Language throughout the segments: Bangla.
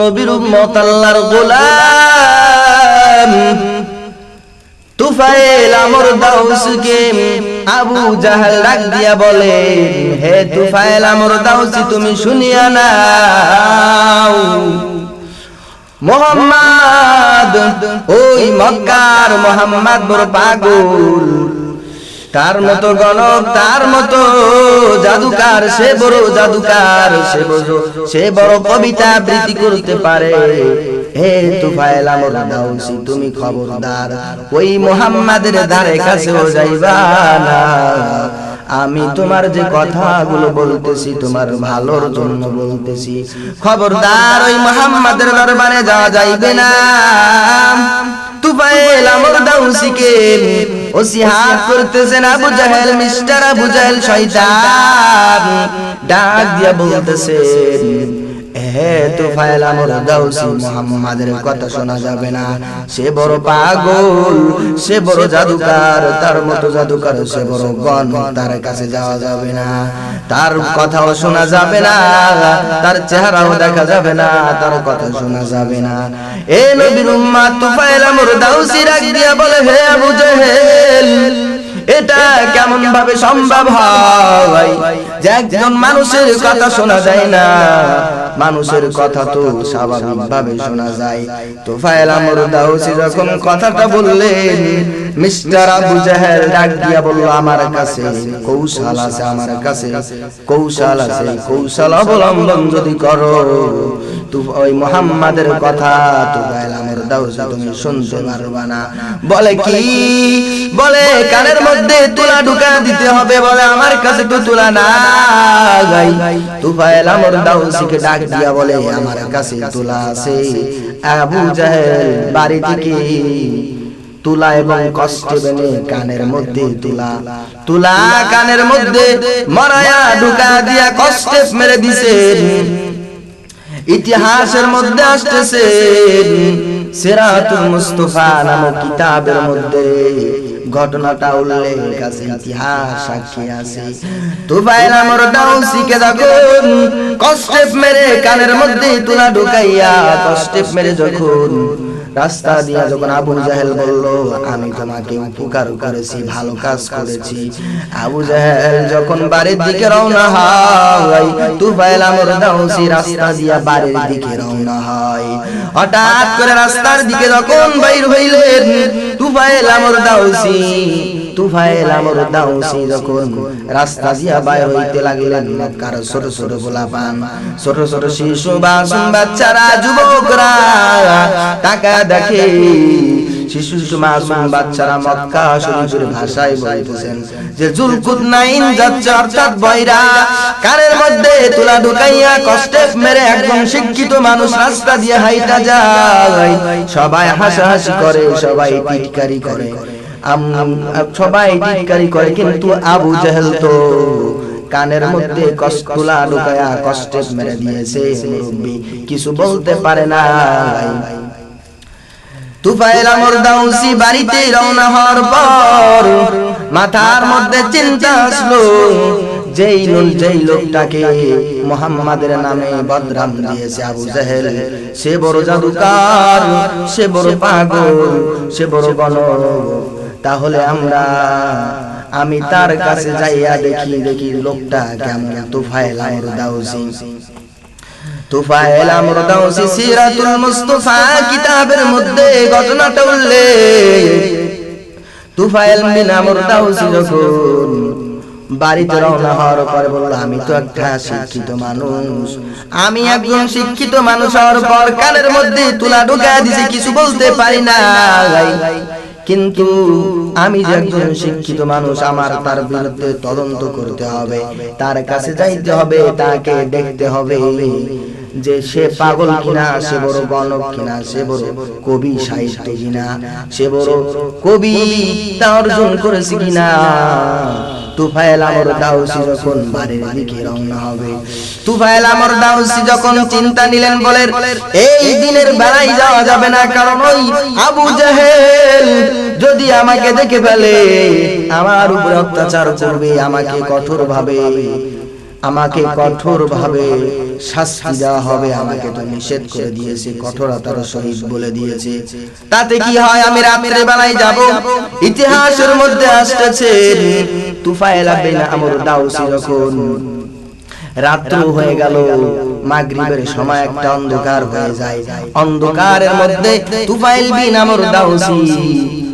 নবীর গোলাম। তুফাইল আমর আবু জাহাল ডাক দিয়া বলে, হে তুফাইল আমর দাউসি, তুমি শুনিয়া নাও। মোহাম্মদ, ওই মক্কার মোহাম্মদ বড় পাগল। তার মতো গণক, তার মতো জাদুকার, সে বড় জাদুকার, সে বড় সে বড় কবিতা আবৃত্তি করতে পারে। হে তুফাইল আমর দাউসি তুমি খবরদার, ওই মোহাম্মদের ধারে কাছেও যাইবা না। আমি তোমার যে কথাগুলো বলতেছি, তোমার ভালোর জন্য বলতেছি। খবরদার, ওই মোহাম্মদের দরবারে যাওয়া যাইবে না। তুফাইল আমর দাউসিকে ওসিহাত করতেছেন আবু জাহেল মিস্টার আবু জাহেল শয়তান। ডাক দিয়া বলতেছেন মুহাম্মাদের কথা শোনা যাবে না। সে সে কাছে যাওয়া যাবে না। তার শোনা যাবে না, তার চেহারাও দেখা যাবে না, তার কথা শোনা যাবে না। এ বলে, হে এটা কেমন ভাবে সম্ভব হয়? একজন মানুষের কথা শোনা যায় না মানুষের কথা তো স্বাভাবিক ভাবে শোনা যায়। তো ফাইল আমর দাউসি যখন কথাটা বললেন, মিস্টার আবু জাহেল ডাক দিয়া বলল, আমার কাছে কৌশল আছে, আমার কাছে কৌশল আছে, কৌশল অবলম্বন যদি করো ওই মোহাম্মদের কথা, তো ফাইল আমর দাউসি তুমি শুনতে পারবা না। বলে কি? বলে, কানের মধ্যে তুলা ঢুকা দিতে হবে বলে আমার কাছে তো তুলা না তুফাইল আমর দাউসিকে ডাক দিয়া বলে, আমার কাছে তুলা আছে। আবু জাহেল বাড়ি থেকে তুলা এবং কষ্ট বেনে কানের মধ্যে তুলা। তুলা কানের মধ্যে মরায়া ঢুকা দিয়া কষ্টে মেরে দিছে। ইতিহাসের মধ্যে আসতেছে সেরাতুল মুস্তফা নামক কিতাবের মধ্যে। ঘটনাটা উল্লেখ আছে, ইতিহাস সাক্ষী আছে। তুফাইল আমর দাউসিকে যখন কষ্টে মেরে কানের মধ্যে তুলা ঢুকাইয়া কষ্টে মেরে যখন রাস্তা দিয়া যখন আবু জাহেল বলল, আমি তোমাকে উপকার করেছি, ভালো কাজ করেছি। আবু জাহেল যখন বাড়ির দিকে রওনা হয় তুফাইল আমর দাউসি রাস্তা দিয়া বাড়ির দিকে রওনা হয়। হঠাৎ করে রাস্তার দিকে যখন বাইর হইলেন তুফাইল আমর দাউসি তুফাইল আমর দাউসি যখন রাস্তা দিয়া বাইর হইতে লাগলেন মক্কার ছোট ছোট গোলাপান ছোট ছোট শিশু বাসুম বাচ্চারা যুবকরা টাকা দেখে শিশু মাসুম বাচ্চারা মক্কা শরীফের ভাষায় বলতেছেন যে জুলকুত নাইন যাচ্ছে অর্থাৎ বয়রা কারের মধ্যে তুলা ঢুকাইয়া কষ্টে মেরে একদম শিক্ষিত মানুষ রাস্তা দিয়ে হাইটা যায়। সবাই হাসাহাসি করে সবাই টিটকারি করে। সবাই টিটকারি করে, কিন্তু আবু জাহেল তো কানের মধ্যে কষ্টুলা ঢুকায়া কষ্টে মেরে দিয়েছে কিছু বলতে পারে না। তুফাইল আমর দাউসি বাড়িতে রওনা হওয়ার পর মাথার মধ্যে চিন্তা আসলো, যেই যেই লোকটাকে মোহাম্মদের নামে বদরাম দিয়েছে আবু জাহেল। সে বড় জাদুকার, সে বড় পাগল, সে বড় গণ তাহলে আমরা, আমি তার কাছে যাইয়া দেখি দেখি লোকটা কেমন। তুফাইল আমর দাউসি তুফাইল আমর সিরাতুল কিতাবের মধ্যে ঘটনাটা উল্লেখ। তুফাইল বিন আমর যখন বাড়িতে রওনা হওয়ার বলল, আমি তো একটা শিক্ষিত মানুষ। আমি একজন শিক্ষিত মানুষ হওয়ার পর কানের মধ্যে তুলা ঢুকা দিছে, কিছু বলতে পারি না কিন্তু আমি যে একজন শিক্ষিত মানুষ আমার তার বিরুদ্ধে তদন্ত করতে হবে তার কাছে যাইতে হবে তাকে দেখতে হবে যে সে পাগল কিনা সে বড় গণক কিনা সে বড় কবি সাহিত্য কিনা সে বড় কবি তা অর্জন করেছে কিনা। তুফাইল আমর দাউসি যখন বাড়ির দিকে রওনা হবে তুফাইল আমর দাউসি যখন চিন্তা নিলেন বলেন, এই দিনের বেলায় যাওয়া যাবে না, কারণ ওই আবু জাহেল যদি আমাকে দেখে ফেলে, আমার উপর অত্যাচার করবে, আমাকে কঠোর ভাবে আমাকে কঠোর ভাবে শাস্তি দেওয়া হবে আমাকে তো নিষেধ করে দিয়েছে কঠোরতার সহিত বলে দিয়েছে। তাতে কি হয় আমি রাত্রে বেলায় যাব? ইতিহাসের মধ্যে আসতেছে তুফাইল বিন আমর দাউসি যখন রাত্র হয়ে গেল মাগরিবের সময় একটা অন্ধকার হয়ে যায়। অন্ধকারের মধ্যে তুফাইল বিন আমর দাউসি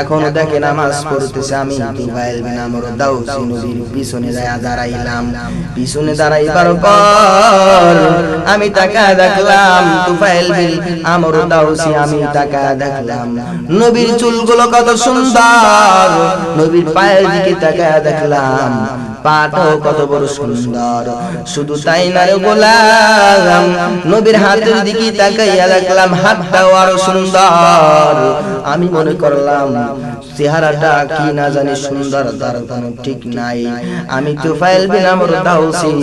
এখনও দেখে নামাজ পড়তেছে আমি। তুফাইল বিন আমর দাউসি নবীর পিছনে দাঁড়াইলাম। পিছনে দাঁড়াইবার পর আমি তাকা দেখলাম তুফাইল বিন আমর দাউসি আমি তাকা দেখলাম। নবীর চুলগুলো কত সুন্দর। নবীর পায়ের দিকে তাকা দেখলাম। পাটাও কত বড় সুন্দর। শুধু তাই না গোলাম, নবীর হাতের দিকে তাকাইয়া দেখলাম, হাতটাও আরও সুন্দর। আমি মনে করলাম, চেহারাটা কি না জানি সুন্দর, তার ঠিক নাই। আমি তুফাইল বিন আমর দাউসি,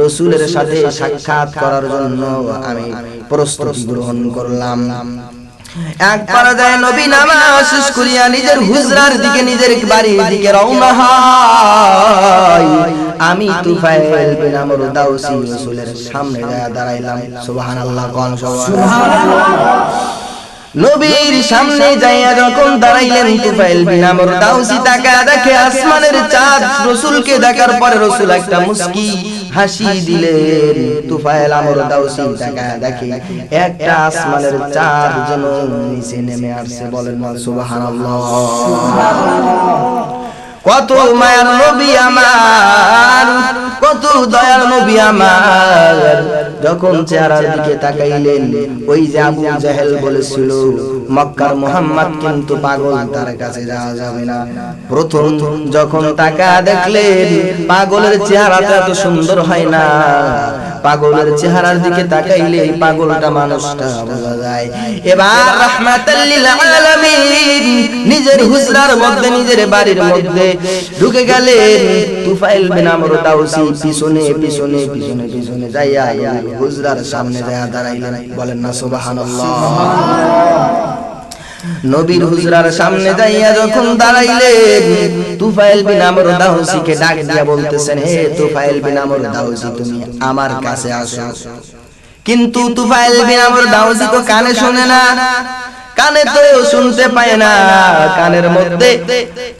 রসুলের সাথে সাক্ষাৎ করার জন্য আমি প্রস্তুতি গ্রহণ করলাম। এক পর্যায়ে নবী নামাজ শেষ করিয়া নিজের হুজরার দিকে নিজের বাড়ির দিকে রওনা আমি সামনে দাঁড়াইলাম। সুবহানাল্লাহ। নবীর সামনে যাইয়া যখন দাঁড়াইলেন, তুফাইল বিন আমর দাউসি তাকা দেখে আসমানের চাঁদ রসুলকে দেখার পরে রসুল একটা মুস্কি হাসি দিলেন। তুফাইল আমর দাউসি তাকা দেখে একটা আসমানের চাঁদ যেন নিচে নেমে আসছে বলেন সুবহানাল্লাহ সুবহানাল্লাহ। কত মায়ার নবী আমার, কত দয়ার নবী আমার। যখন চেহারার দিকে তাকাইলেন, ওই যে আবু জাহেল বলেছিল, মক্কার মোহাম্মদ কিন্তু পাগল, তার কাছে যাওয়া যাবে না। প্রথম যখন তাকা দেখলেন, পাগলের চেহারাটা এত সুন্দর হয় না। পাগলের চেহারার দিকে তাকাইলে এই পাগলটা মানুষটা বোঝা যায়। এবার রাহমাতাল্লিল আলামিন নিজের হুজরার মধ্যে, নিজের বাড়ির মধ্যে ঢুকে গেলেন তুফাইল বিন আমর দাউসি, পিছনে পিছনে পিছনে পিছনে যাইয়া হুজরার সামনে যাইয়া দাঁড়াইলেন। বলেন না, সুবহানাল্লাহ। নবীর হুজরার সামনে যাইয়া যখন দাঁড়াইলেন, তুফাইল বিন আমর দাউসিকে ডাক দিয়া বলতেছেন, হে তুফাইল বিন আমর দাউসি, তুমি আমার কাছে আসো। কিন্তু তুফাইল বিন আমর দাউসি তো কানে শুনে না। কানে তো শুনতে পায় না কানের মধ্যে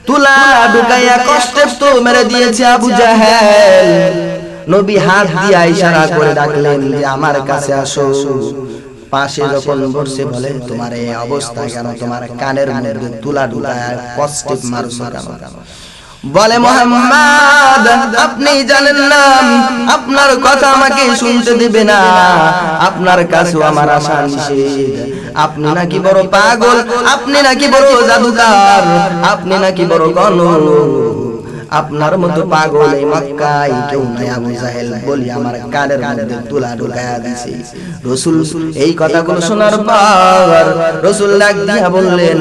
তুলা ঢুকাইয়া কষ্টে তো মেরে দিয়েছে আবু জাহেল। নবী হাত দিয়া ইশারা করে ডাকলেন যে আমার কাছে আসো। পাশে যখন বসে বলে তোমার এই অবস্থা কেন? তোমার কানের মধ্যে তুলা ঢুকায় কষ্টে মারছো কেন? বলে মোহাম্মদ, আপনি জানেন না, আপনার কথা আমাকে শুনতে দিবে না। আপনার কাছে আমার আশা নিষেধ। আপনি নাকি বড় পাগল, আপনি নাকি বড় জাদুকার, আপনি নাকি বড় গণ আপনার মতো পাগল এই মক্কায় কেউ নাই আবু জাহেল বলি আমার কানের মধ্যে তুলা ঢুকায়া দিছে। রসুল এই কথাগুলো শোনার পর রসুল ডাক দিয়া বললেন,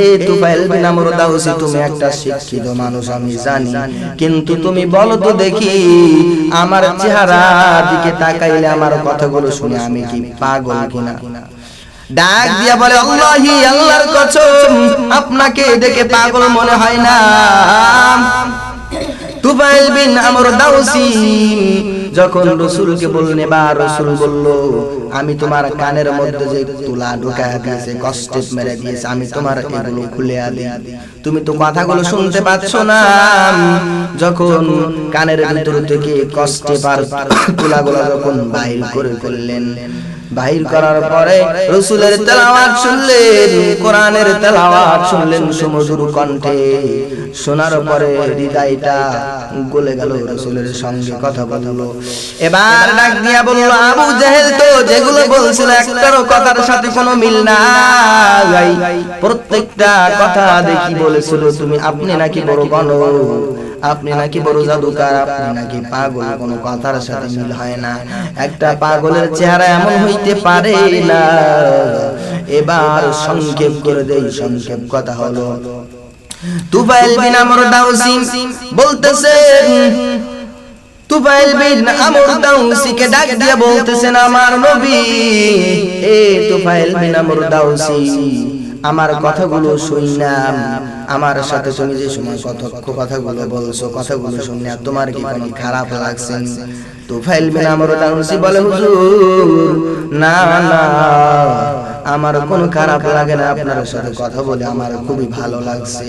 এই তুফাইল বিন আমর দাউসি তুমি একটা শিক্ষিত মানুষ, আমি জানি। কিন্তু তুমি বলো তো দেখি, আমার চেহারা দিকে তাকাইলে আমার কথাগুলো শুনে আমি কি পাগল কিনা? ডাক দিয়া বলে, আল্লাহি, আল্লাহর কসম, আপনাকে দেখে পাগল মনে হয় না। তুফাইল বিন আমর দাউসি, যখন রসুলকে বললেন বা রসুল বলল, আমি তোমার কানের মধ্যে যে তুলা ঢুকায় দিয়েছে কষ্টে মেরে দিয়েছে, আমি তোমার এগুলো খুলে আলি তুমি তো কথাগুলো শুনতে পাচ্ছ না। যখন কানের ভিতর থেকে কষ্টে পার তুলাগুলো যখন বাইর করে ফেললেন বাহির করার পরে রসুলের তেলাওয়াত শুনলেন, কোরআনের তেলাওয়াত শুনলেন সুমধুর কণ্ঠে। শোনার পরে হৃদয়টা গলে গেল, রসুলের সঙ্গে কথা বলল। এবার ডাক দিয়া বলল, আবু জেহেল তো যেগুলো বলছিল একটারও কথার সাথে কোনো মিল নাই। প্রত্যেকটা কথা দেখি বলেছিল, তুমি আপনি নাকি বড় গণ আপনি নাকি বড় জাদুকার, আপনি নাকি পাগল, কোনো কথার সাথে মিল হয় না। একটা পাগলের চেহারা এমন হইতে পারে না। এবার সংক্ষেপ করে দেই, সংক্ষেপ কথা হলো। তুফাইল বিন আমর দাউসি বলতেছেন তুফাইল বিন আমর দাউসিকে ডাক দিয়ে বলতেছেন, আমার নবী, এ তুফাইল বিন আমর দাউসি আমার কথাগুলো শুনলাম। আমার সাথে তুমি যে সময় কতক্ষ কথাগুলো বলছো কথাগুলো শুনলে তোমার কি কোনো খারাপ লাগছে? তুফাইল বিন আমর দাউসি বলে হুজুর না না আমার কোনো খারাপ লাগে না আপনার সাথে কথা বলে আমার খুবই ভালো লাগছে।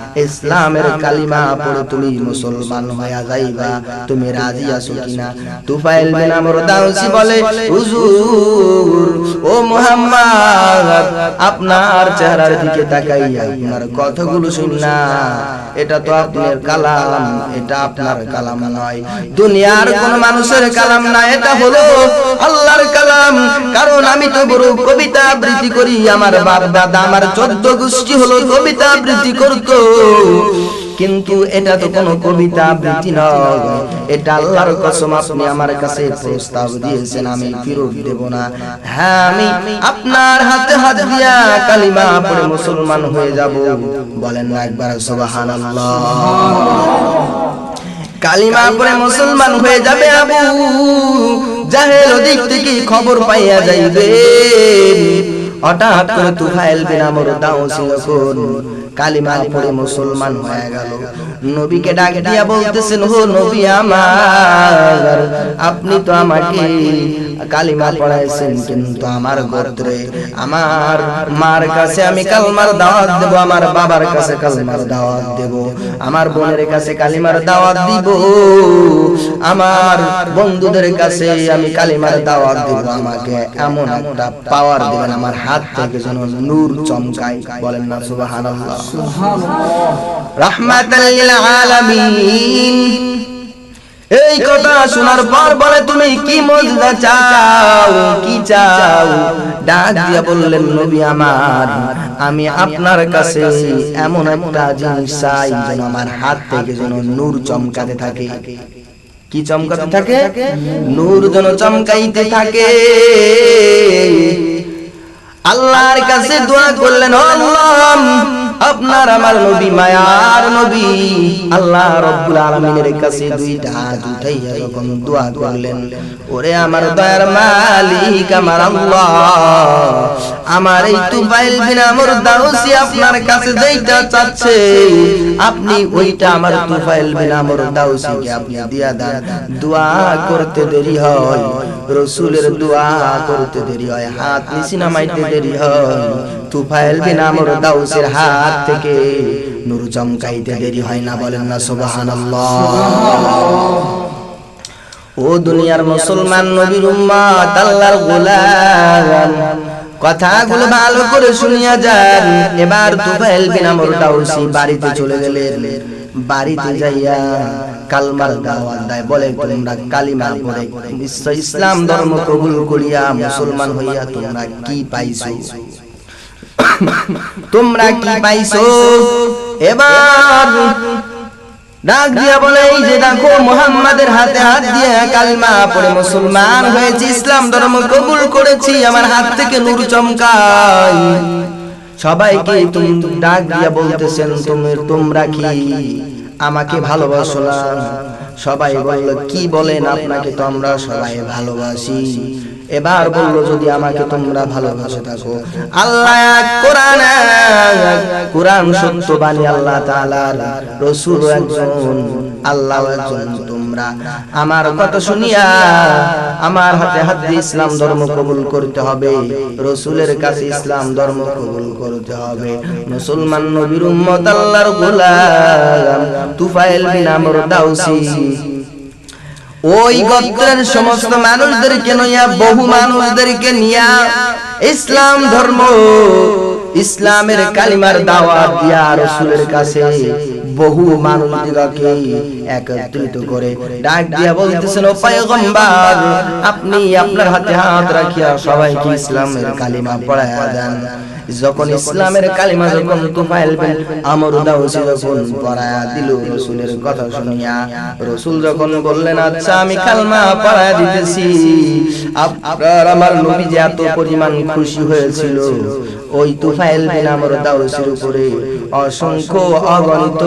ইসলামের কালিমা পড়ে তুমি মুসলমান হয়ে যাইবা তুমি রাজি আছো কিনা? তুফাইল বিন আমর দাউসি বলে হুজুর ও মুহাম্মদ আপনার চেহারার দিকে তাকাইয়া আপনার কথাগুলো শুন না। এটা তো আপনার কালাম এটা আপনার কালাম নয়। দুনিয়ার কোন মানুষের কালাম না এটা হলো আল্লাহর কালাম। কারণ আমি তো বড় কবিতা আবৃত্তি করি আমার বাপ দাদা আমার চোদ্দ গোষ্ঠী হলো কবিতা আবৃত্তি করতো। কিন্তু এটা তো কোনো কবিতা আবৃত্তি নয়। এটা আল্লাহর কসম, আপনি আমার কাছে প্রস্তাব দিয়েছেন, আমি ফেরত দেব না। হ্যাঁ আমি আপনার হাতে হাত দিয়া কালিমা পড়ে মুসলমান হয়ে যাব। বলেন না একবার, সুবহানাল্লাহ। কালিমা পড়ে মুসলমান হয়ে যাবে আবু জাহেল ওদিক থেকে খবর পাইয়া যাইবে। হঠাৎ করে তুফাইল বিন আমর দাউসি যখন কালিমা পড়ে মুসলমান হয়ে গেল। নবীকে ডাক দিয়া বলতেছেন হো নবী আমার আপনি তো আমাকে কালিমা পড়াইছেন কিন্তু আমার গোত্রে আমার মার কাছে আমি কালমার দাওয়াত দেব আমার বাবার কাছে কালমার দাওয়াত দেব আমার বোনের কাছে কালিমার দাওয়াত দিব আমার বন্ধুদের কাছে আমি কালিমার দাওয়াত দেব আমাকে এমন একটা পাওয়ার দিবেন আমার হাত থেকে যেন নূর চমকায় বলেন না সুবহানাল্লাহ। রাহমাতাল লিল আলামিন। এই কথা শোনার পর বলে, তুমি কি মজদা চাও? কি চাও? ডাক দিয়া বললেন, নবী আমার, আমি আপনার কাছে এমন একটা জিনিস চাই যেন আমার হাত থেকে যেন নূর চমকাতে থাকে। কি চমকাতে থাকে? নূর যেন চমকাইতে থাকে। আল্লাহর কাছে দোয়া করলেন আল্লাহ আপনার আমার নবী, মায়ার নবী। আল্লাহ রব্বুল আলামিনের কাছে দুইটা হাত যখন দোয়া করলেন, ওরে আমার দয়ার মালিক, আমার আল্লাহ, আমার এই তুফাইল বিন আমর দাউসি আপনার কাছে যেইটা চাচ্ছে, আপনি ওইটা আমার তুফাইল বিন আমর দাউসিকে আপনি দিয়া দেন। দোয়া করতে দেরি হয়, রসুলের দোয়া করতে দেরি হয়, হাত নিচি নামাইতে দেরি হয়। তুফাইল বিন আমর দাউসের হাত থেকে নূর চমকাইতে দেরি হয় না বলেন না, সুবহানাল্লাহ। ও দুনিয়ার মুসলমান নবীর উম্মত, আল্লাহর গোলাম। কথাগুলো ভালো করে শুনিয়া যান। এবার তুফাইল বিন আমর দাউসি বাড়িতে চলে গেলেন। বাড়িতে যাইয়া কালমার দাওয়াত দেয়। বলে, তোমরা কালিমা পড়ে ইসলাম ধর্ম কবুল করিয়া মুসলমান হইয়া তোমরা কি পাইছো? তোমরা কি পাইছো? এবার ডাক দিয়া বলে, এই যে দেখো, মুহাম্মাদের হাতে হাত দিয়ে কালমা পড়ে মুসলমান হয়েছে, ইসলাম ধর্ম কবুল করেছি, আমার হাত থেকে নূর চমকাই সবাইকে তুমি ডাক দিয়া বলতেছেন, তুমি, তোমরা কি আমাকে ভালোবাসো না? সবাই বলল, কি বলেন আপনাকে তো আমরা সবাই ভালোবাসি? এবার বলল, যদি আমাকে তোমরা ভালোবাসে থাকো। আল্লাহ কোরআন কোরআন সত্য বাণী আল্লাহ তাআলার রসুল একজন, আল্লাহ একজন তোমরা। আমার কথা শুনিয়া আমার হাতে হাত ইসলাম ধর্ম কবুল করতে হবে। রসুলের কাছে ইসলাম ধর্ম কবুল করতে হবে। মুসলমান নবীর উম্মত আল্লাহর গোলাম তুফাইল বিন আমর দাউসি। ওই গোত্রের সমস্ত মানুষদেরকে নিয়া, বহু মানুষদেরকে নিয়া ইসলাম ধর্ম, ইসলামের কালিমার দাওয়াত দিয়া রসুলের কাছে বহু মানুষগুলোকে একত্রিত করে ডাক দিয়া বলতেছেন, ও পয়গম্বর, আপনি আপনার হাতে হাত রাখিয়া সবাইকে ইসলামের কালিমা পড়ায়া দেন। যখন ইসলামের কালিমা যখন তুফাইল বিন আমর দাউসি যখন পড়ায়া দিল রাসূলের কথা শুনিয়া, রাসূল যখন বললেন আচ্ছা আমি কালমা পড়ায়া দিতেছি। আপনার আমার নবী যে এত পরিমাণ খুশি হয়েছিল, ওই তুফাইল বিন আমর দাউসির উপরে অসংখ্য অগণিত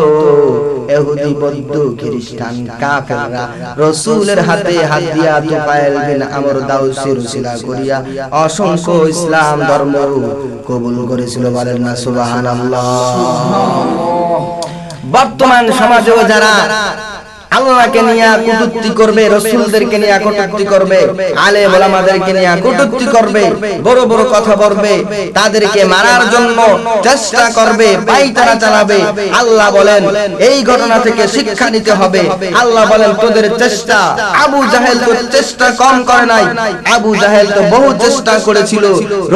এহুদি বৌদ্ধ খ্রিস্টান কাফেররা রাসূলের হাতে হাত দিয়া তুফাইল বিন আমর দাউসির উসিলা করিয়া, অসংখ্য ইসলাম ধর্ম কবুল করেছিল বলেন না সুবাহ বর্তমান সমাজেও যারা আল্লাহকে নিয়ে কটূক্তি করবে, রসুলদেরকে নিয়ে কটূক্তি করবে আলে ওলামাদেরকে নিয়ে কটূক্তি করবে, বড় বড় কথা বলবে, তাদেরকে মারার জন্য চেষ্টা করবে, পাইতারা চালাবে। আল্লাহ বলেন, এই ঘটনা থেকে শিক্ষা নিতে হবে। আল্লাহ বলেন, তোদের চেষ্টা, আবু জাহেল তো চেষ্টা কম করে নাই। আবু জাহেল তো বহু চেষ্টা করেছিল।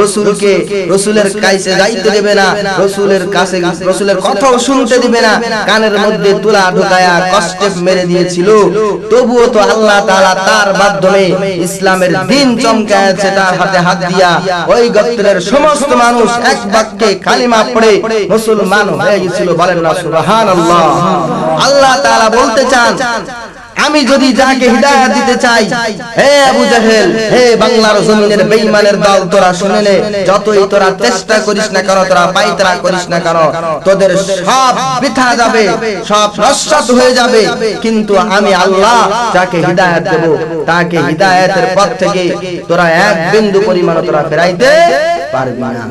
রসুলকে, রসুলের কাছে যাইতে দেবে না, রসুলের কাছে, রসুলের কথাও শুনতে দিবে না। কানের মধ্যে তুলা ঢোকায়া কষ্টে মেরে দিয়েছিল, তবুও তো আল্লাহ তাআলা তার মাধ্যমে ইসলামের দিন চমকাছে তার হাতে হাত দিয়া ওই গোত্রের সমস্ত মানুষ এক বাক্যে কালিমা পড়ে মুসলমান হয়ে গিয়েছিল বলেন না সুবহানাল্লাহ। আল্লাহ তাআলা বলতে চান আমি যদি যাকে হিদায়াত দিতে চাই হে আবু জাহেল হে বাংলার জমিনের বেঈমানের দল তোরা শুনে নে যতই তোরা চেষ্টা করিস না কেন তোরা পাইতরা করিস না কেন তোদের সব বৃথা যাবে সব নস্বাত হয়ে যাবে কিন্তু আমি আল্লাহ যাকে হিদায়াত দেব তাকে হিদায়াতের পথ থেকে তোরা এক বিন্দু পরিমাণ তোরা ফেরাইতে পারবি না।